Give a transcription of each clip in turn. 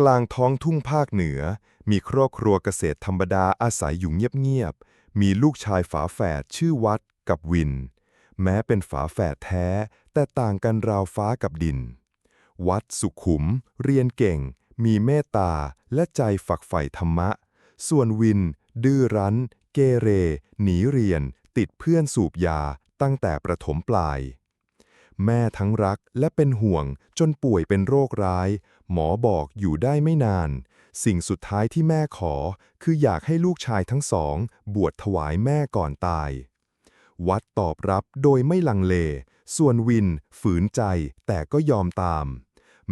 กลางท้องทุ่งภาคเหนือ มีครอบครัวเกษตรธรรมดาอาศัยอยู่เงียบๆ มีลูกชายฝาแฝดชื่อวัดกับวิน แม้เป็นฝาแฝดแท้ แต่ต่างกันราวฟ้ากับดิน วัดสุขุม เรียนเก่ง มีเมตตาและใจฝักใฝ่ธรรมะ ส่วนวิน ดื้อรั้น เกเร หนีเรียน ติดเพื่อนสูบยาตั้งแต่ประถมปลาย แม่ทั้งรักและเป็นห่วงจนป่วยเป็นโรคร้าย หมอบอกอยู่ได้ไม่นาน สิ่งสุดท้ายที่แม่ขอ คืออยากให้ลูกชายทั้งสอง บวชถวายแม่ก่อนตาย วัดตอบรับโดยไม่ลังเล ส่วนวิน ฝืนใจแต่ก็ยอมตาม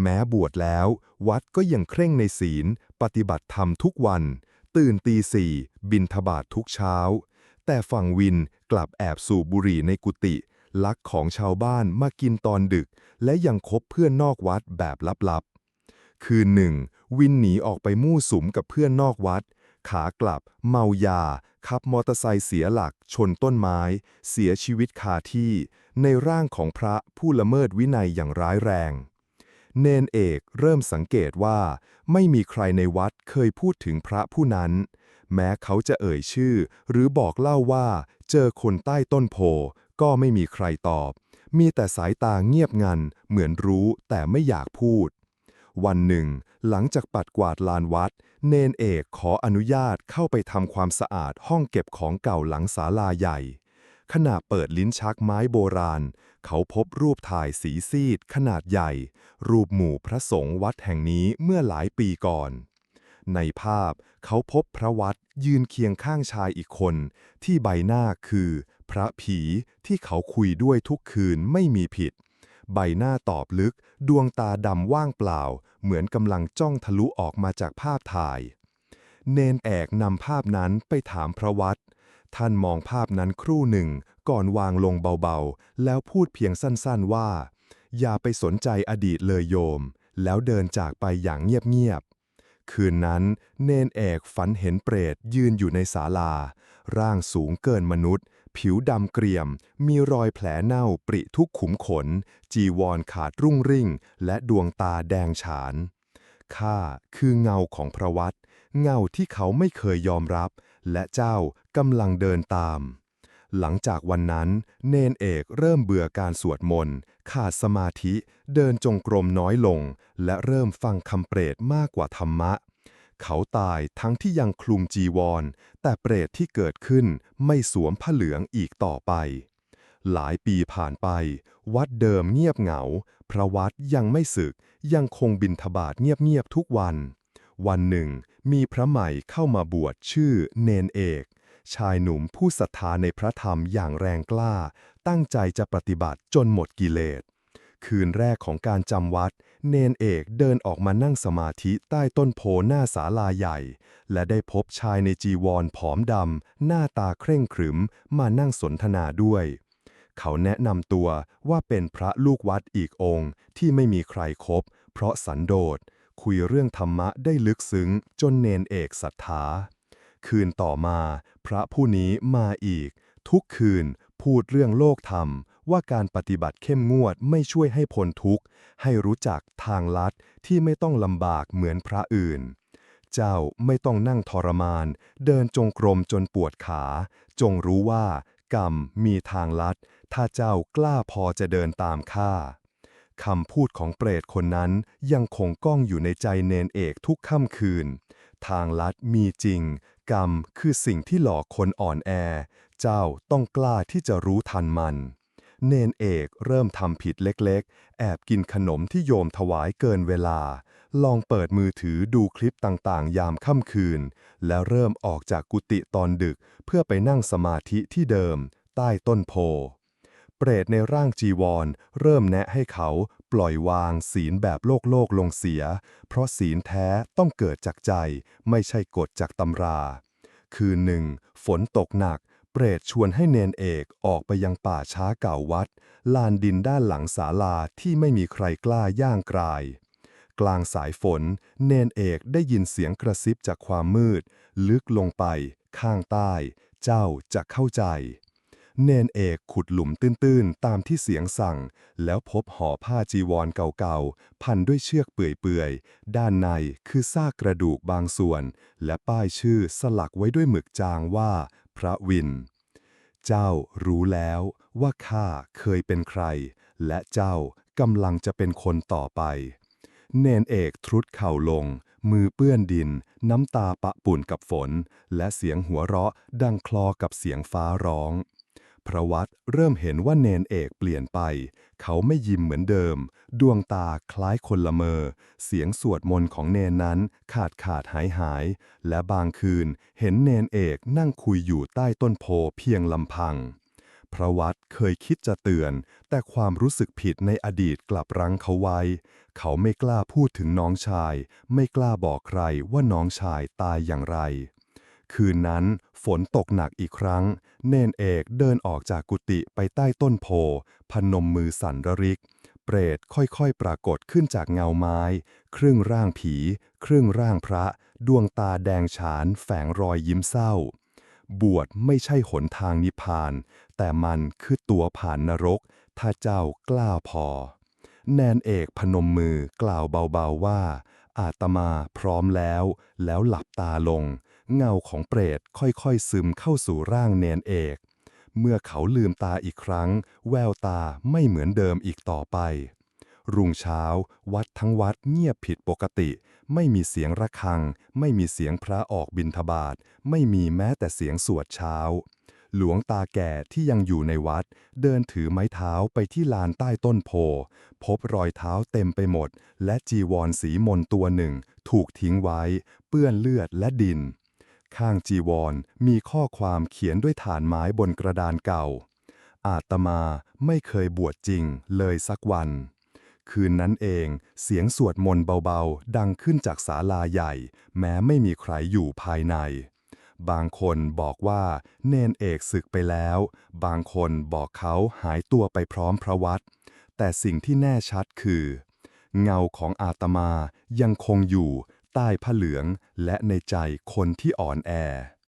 แม้บวชแล้ว วัดก็ยังเคร่งในศีล ปฏิบัติธรรมทุกวัน ตื่นตีสี่บินทบาททุกเช้า แต่ฝั่งวินกลับแอบสูบบุหรี่ในกุฏิ ลักของชาวบ้านมากินตอนดึก และยังคบเพื่อนนอกวัดแบบลับๆ คืนหนึ่ง วินหนีออกไปมู่สุมกับเพื่อนนอกวัด ขากลับ เมายา ขับมอเตอร์ไซค์เสียหลัก ชนต้นไม้ เสียชีวิตคาที่ ในร่างของพระผู้ละเมิดวินัยอย่างร้ายแรง เนนเอกเริ่มสังเกตว่า ไม่มีใครในวัดเคยพูดถึงพระผู้นั้นแม้เขาจะเอ่ยชื่อ หรือบอกเล่าว่าเจอคนใต้ต้นโพ ก็ไม่มีใครตอบ มีแต่สายตาเงียบงัน เหมือนรู้แต่ไม่อยากพูด วันหนึ่ง หลังจากปัดกวาดลานวัด เนนเอกขออนุญาตเข้าไปทำความสะอาดห้องเก็บของเก่าหลังศาลาใหญ่ ขณะเปิดลิ้นชักไม้โบราณ เขาพบรูปถ่ายสีซีด ขนาดใหญ่ รูปหมู่พระสงฆ์วัดแห่งนี้เมื่อหลายปีก่อนในภาพเขาพบพระวัดยืนเคียงข้างชายอีกคน ที่ใบหน้าคือ พระผีที่เขาคุยด้วยทุกคืนไม่มีผิด ใบหน้าตอบลึก ดวงตาดำว่างเปล่า เหมือนกำลังจ้องทะลุออกมาจากภาพถ่าย เนนแอกนำภาพนั้นไปถามพระวัดท่านมองภาพนั้นครู่หนึ่ง ก่อนวางลงเบาๆ แล้วพูดเพียงสั้นๆว่า อย่าไปสนใจอดีตเลยโยม แล้วเดินจากไปอย่างเงียบๆ คืนนั้น เนนเอกฝันเห็นเปรตยืนอยู่ในศาลา ร่างสูงเกินมนุษย์ ผิวดำเกรียม มีรอยแผลเน่าปริทุกขุมขน จีวรขาดรุ่งริ่ง และดวงตาแดงฉาน ข้าคือเงาของพระวัดเงาที่เขาไม่เคยยอมรับ และเจ้ากำลังเดินตาม หลังจากวันนั้นเนนเอกเริ่มเบื่อการสวดมนต์ขาดสมาธิ เดินจงกรมน้อยลง และเริ่มฟังคำเปรตมากกว่าธรรมะ เขาตายทั้งที่ยังคลุมจีวร แต่เปรตที่เกิดขึ้นไม่สวมผ้าเหลืองอีกต่อไป หลายปีผ่านไป วัดเดิมเงียบเหงา พระวัดยังไม่สึก ยังคงบินทบาทเงียบๆทุกวัน วันหนึ่ง มีพระใหม่เข้ามาบวชชื่อเนนเอก ชายหนุ่มผู้ศรัทธาในพระธรรมอย่างแรงกล้า ตั้งใจจะปฏิบัติจนหมดกิเลส คืนแรกของการจำวัด เนนเอกเดินออกมานั่งสมาธิใต้ต้นโพหน้าศาลาใหญ่ และได้พบชายในจีวรผอมดำ หน้าตาเคร่งขรึม มานั่งสนทนาด้วย เขาแนะนำตัวว่าเป็นพระลูกวัดอีกองค์ที่ไม่มีใครครบเพราะสันโดษคุยเรื่องธรรมะได้ลึกซึ้งจนเนนเอกศรัทธา คืนต่อมา พระผู้นี้มาอีก ทุกคืนพูดเรื่องโลกธรรม ว่าการปฏิบัติเข้มงวดไม่ช่วยให้พ้นทุกข์ ให้รู้จักทางลัดที่ไม่ต้องลำบากเหมือนพระอื่น เจ้าไม่ต้องนั่งทรมาน เดินจงกรมจนปวดขา จงรู้ว่ากรรมมีทางลัด ถ้าเจ้ากล้าพอจะเดินตามข้าคำพูดของเปรตคนนั้นยังคงก้องอยู่ในใจเนนเอกทุกค่ำคืน ทางลัดมีจริง กรรมคือสิ่งที่หลอกคนอ่อนแอ เจ้าต้องกล้าที่จะรู้ทันมัน เนนเอกเริ่มทำผิดเล็กๆ แอบกินขนมที่โยมถวายเกินเวลา ลองเปิดมือถือดูคลิปต่างๆ ยามค่ำคืน แล้วเริ่มออกจากกุฏิตอนดึกเพื่อไปนั่งสมาธิที่เดิม ใต้ต้นโพ เปรตในร่างจีวร เริ่มแนะให้เขา ปล่อยวางศีลแบบโลกโลกลงเสีย เพราะศีลแท้ต้องเกิดจากใจ ไม่ใช่กฎจากตำรา คืนหนึ่ง ฝนตกหนัก เปรตชวนให้เนนเอกออกไปยังป่าช้าเก่าวัด ลานดินด้านหลังศาลาที่ไม่มีใครกล้าย่างกราย กลางสายฝน เนนเอกได้ยินเสียงกระซิบจากความมืด ลึกลงไป ข้างใต้ เจ้าจะเข้าใจ เนนเอกขุดหลุมตื้นๆ ตามที่เสียงสั่ง แล้วพบห่อผ้าจีวรเก่าๆ พันด้วยเชือกเปื่อยๆ ด้านในคือซากกระดูกบางส่วน และป้ายชื่อสลักไว้ด้วยหมึกจางว่า พระวิน เจ้ารู้แล้วว่าข้าเคยเป็นใคร และเจ้ากำลังจะเป็นคนต่อไป เนนเอกทรุดเข่าลง มือเปื้อนดิน น้ำตาปะปุ่นกับฝน และเสียงหัวเราะดังคลอกับเสียงฟ้าร้อง พระวัดเริ่มเห็นว่าเนนเอกเปลี่ยนไป เขาไม่ยิ้มเหมือนเดิม ดวงตาคล้ายคนละเมอ เสียงสวดมนต์ของเนนนั้นขาดขาดหายหาย และบางคืนเห็นเนนเอกนั่งคุยอยู่ใต้ต้นโพเพียงลำพัง พระวัดเคยคิดจะเตือน แต่ความรู้สึกผิดในอดีตกลับรั้งเขาไว้ เขาไม่กล้าพูดถึงน้องชาย ไม่กล้าบอกใครว่าน้องชายตายอย่างไร คืนนั้นฝนตกหนักอีกครั้ง เนนเอกเดินออกจากกุฏิไปใต้ต้นโพ พนมมือสั่นระริก เปรตค่อยๆ ปรากฏขึ้นจากเงาไม้ ครึ่งร่างผี ครึ่งร่างพระ ดวงตาแดงฉานแฝงรอยยิ้มเศร้า บวชไม่ใช่หนทางนิพพาน แต่มันคือตัวผ่านนรก ถ้าเจ้ากล้าพอ แนนเอกพนมมือกล่าวเบาๆว่า อาตมาพร้อมแล้ว แล้วหลับตาลง เงาของเปรตค่อยๆ ซึมเข้าสู่ร่างเนนเอก เมื่อเขาลืมตาอีกครั้ง แววตาไม่เหมือนเดิมอีกต่อไป รุ่งเช้า วัดทั้งวัดเงียบผิดปกติ ไม่มีเสียงระฆัง ไม่มีเสียงพระออกบิณฑบาตไม่มีแม้แต่เสียงสวดเช้า หลวงตาแก่ที่ยังอยู่ในวัด เดินถือไม้เท้าไปที่ลานใต้ต้นโพ พบรอยเท้าเต็มไปหมด และจีวรสีมนตัวหนึ่ง ถูกทิ้งไว้ เปื้อนเลือดและดิน ข้างจีวรมีข้อความเขียนด้วยฐานไม้บนกระดานเก่า อาตมาไม่เคยบวชจริงเลยสักวัน คืนนั้นเองเสียงสวดมนต์เบาๆ ดังขึ้นจากศาลาใหญ่ แม้ไม่มีใครอยู่ภายใน บางคนบอกว่าเนนเอกศึกไปแล้ว บางคนบอกเขาหายตัวไปพร้อมพระวัดแต่สิ่งที่แน่ชัดคือ เงาของอาตมายังคงอยู่ ใต้ผ้าเหลืองและในใจคนที่อ่อนแอ